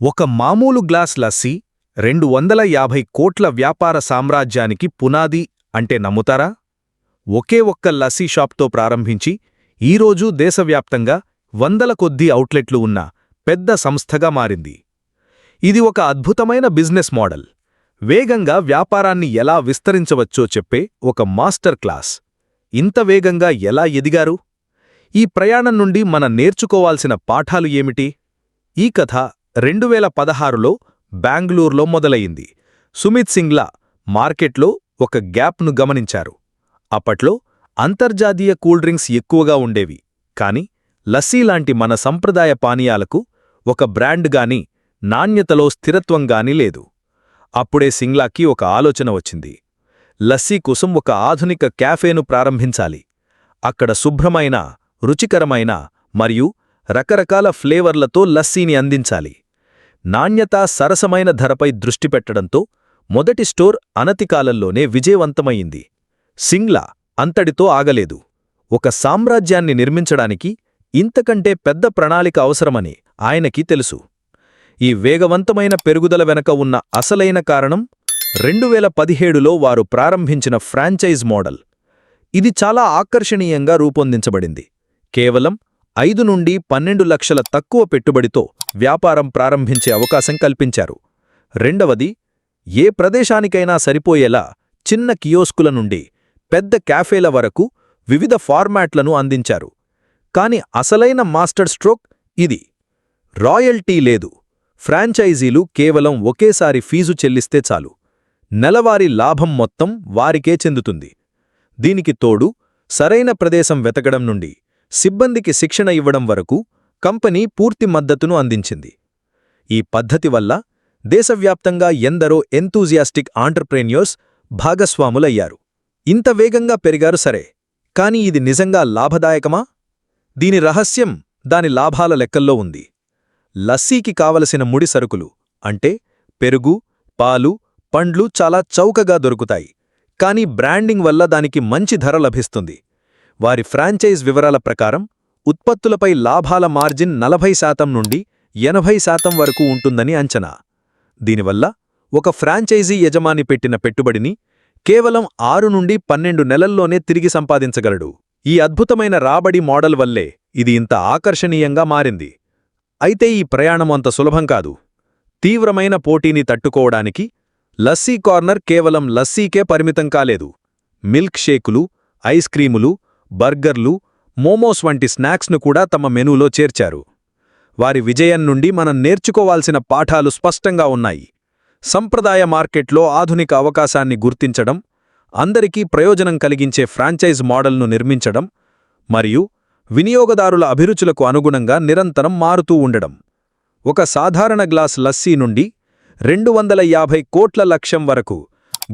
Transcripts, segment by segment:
ఒక మామూలు గ్లాస్ లస్సీ రెండు వందల యాభై కోట్ల వ్యాపార సామ్రాజ్యానికి పునాది అంటే నమ్ముతారా? ఒకే ఒక్క లస్సీ షాప్తో ప్రారంభించి ఈరోజు దేశవ్యాప్తంగా వందల కొద్దీ అవుట్లెట్లు ఉన్న పెద్ద సంస్థగా మారింది. ఇది ఒక అద్భుతమైన బిజినెస్ మోడల్. వేగంగా వ్యాపారాన్ని ఎలా విస్తరించవచ్చో చెప్పే ఒక మాస్టర్ క్లాస్. ఇంత వేగంగా ఎలా ఎదిగారు? ఈ ప్రయాణం నుండి మన నేర్చుకోవాల్సిన పాఠాలు ఏమిటి? ఈ కథ రెండు వేల పదహారులో బెంగళూరులో మొదలయింది సుమిత్ సింగ్లా మార్కెట్లో ఒక గ్యాప్ను గమనించారు. అప్పట్లో అంతర్జాతీయ కూల్ డ్రింక్స్ ఎక్కువగా ఉండేవి. కాని లస్సీ లాంటి మన సంప్రదాయ పానీయాలకు ఒక బ్రాండ్ గాని నాణ్యతలో స్థిరత్వం గాని లేదు. అప్పుడే సింగ్లాకి ఒక ఆలోచన వచ్చింది. లస్సీ కోసం ఒక ఆధునిక క్యాఫేను ప్రారంభించాలి. అక్కడ శుభ్రమైన రుచికరమైన మరియు రకరకాల ఫ్లేవర్లతో లస్సీని అందించాలి. నాణ్యత సరసమైన ధరపై దృష్టి పెట్టడంతో మొదటి స్టోర్ అనతికాలంలోనే విజయవంతమయింది సింగ్లా అంతటితో ఆగలేదు. ఒక సామ్రాజ్యాన్ని నిర్మించడానికి ఇంతకంటే పెద్ద ప్రణాళిక అవసరమని ఆయనకి తెలుసు. ఈ వేగవంతమైన పెరుగుదల వెనక ఉన్న అసలైన కారణం రెండువేల పదిహేడులో వారు ప్రారంభించిన ఫ్రాంచైజ్ మోడల్. ఇది చాలా ఆకర్షణీయంగా రూపొందించబడింది. కేవలం ఐదు నుండి పన్నెండు లక్షల తక్కువ పెట్టుబడితో వ్యాపారం ప్రారంభించే అవకాశం కల్పించారు. రెండవది ఏ ప్రదేశానికైనా సరిపోయేలా చిన్న కియోస్కుల నుండి పెద్ద క్యాఫేల వరకు వివిధ ఫార్మాట్లను అందించారు. కాని అసలైన మాస్టర్ స్ట్రోక్ ఇది. రాయల్టీ లేదు. ఫ్రాంచైజీలు కేవలం ఒకేసారి ఫీజు చెల్లిస్తే చాలు. నెలవారీ లాభం మొత్తం వారికే చెందుతుంది. దీనికి తోడు సరైన ప్రదేశం వెతకడం నుండి సిబ్బందికి శిక్షణ ఇవ్వడం వరకు కంపెనీ పూర్తి మద్దతును అందించింది. ఈ పద్ధతి వల్ల దేశవ్యాప్తంగా ఎందరో ఎంతూజియాస్టిక్ ఆంటర్ప్రెన్యూర్స్ భాగస్వాములయ్యారు. ఇంత వేగంగా పెరిగారు సరే కాని ఇది నిజంగా లాభదాయకమా? దీని రహస్యం దాని లాభాల లెక్కల్లో ఉంది. లస్సీకి కావలసిన ముడి సరుకులు అంటే పెరుగు పాలు పండ్లు చాలా చౌకగా దొరుకుతాయి కానీ బ్రాండింగ్ వల్ల దానికి మంచి ధర లభిస్తుంది. వారి ఫ్రాంచైజ్ వివరాల ప్రకారం ఉత్పత్తులపై లాభాల మార్జిన్ నలభై శాతం నుండి ఎనభై శాతం వరకు ఉంటుందని అంచనా. దీనివల్ల ఒక ఫ్రాంచైజీ యజమాని పెట్టిన పెట్టుబడిని కేవలం ఆరు నుండి పన్నెండు నెలల్లోనే తిరిగి సంపాదించగలడు. ఈ అద్భుతమైన రాబడి మోడల్ వల్లే ఇది ఇంత ఆకర్షణీయంగా మారింది. అయితే ఈ ప్రయాణం అంత సులభం కాదు. తీవ్రమైన పోటీని తట్టుకోవడానికి లస్సీ కార్నర్ కేవలం లస్సీకే పరిమితం కాలేదు. మిల్క్ షేకులు ఐస్ క్రీములు బర్గర్లు మోమోస్ వంటి స్నాక్స్ను కూడా తమ మెనూలో చేర్చారు. వారి విజయం నుండి మనం నేర్చుకోవాల్సిన పాఠాలు స్పష్టంగా ఉన్నాయి. సంప్రదాయ మార్కెట్లో ఆధునిక అవకాశాన్ని గుర్తించడం అందరికీ ప్రయోజనం కలిగించే ఫ్రాంచైజ్ మోడల్ను నిర్మించడం మరియు వినియోగదారుల అభిరుచులకు అనుగుణంగా నిరంతరం మారుతూ ఉండడం. ఒక సాధారణ గ్లాస్ లస్సీ నుండి రెండు వందల యాభై కోట్ల లక్ష్యం వరకు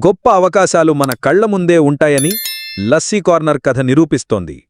గొప్ప అవకాశాలు మన కళ్ళ ముందే ఉంటాయని లస్సీ కార్నర్ కథ నిరూపిస్తోంది.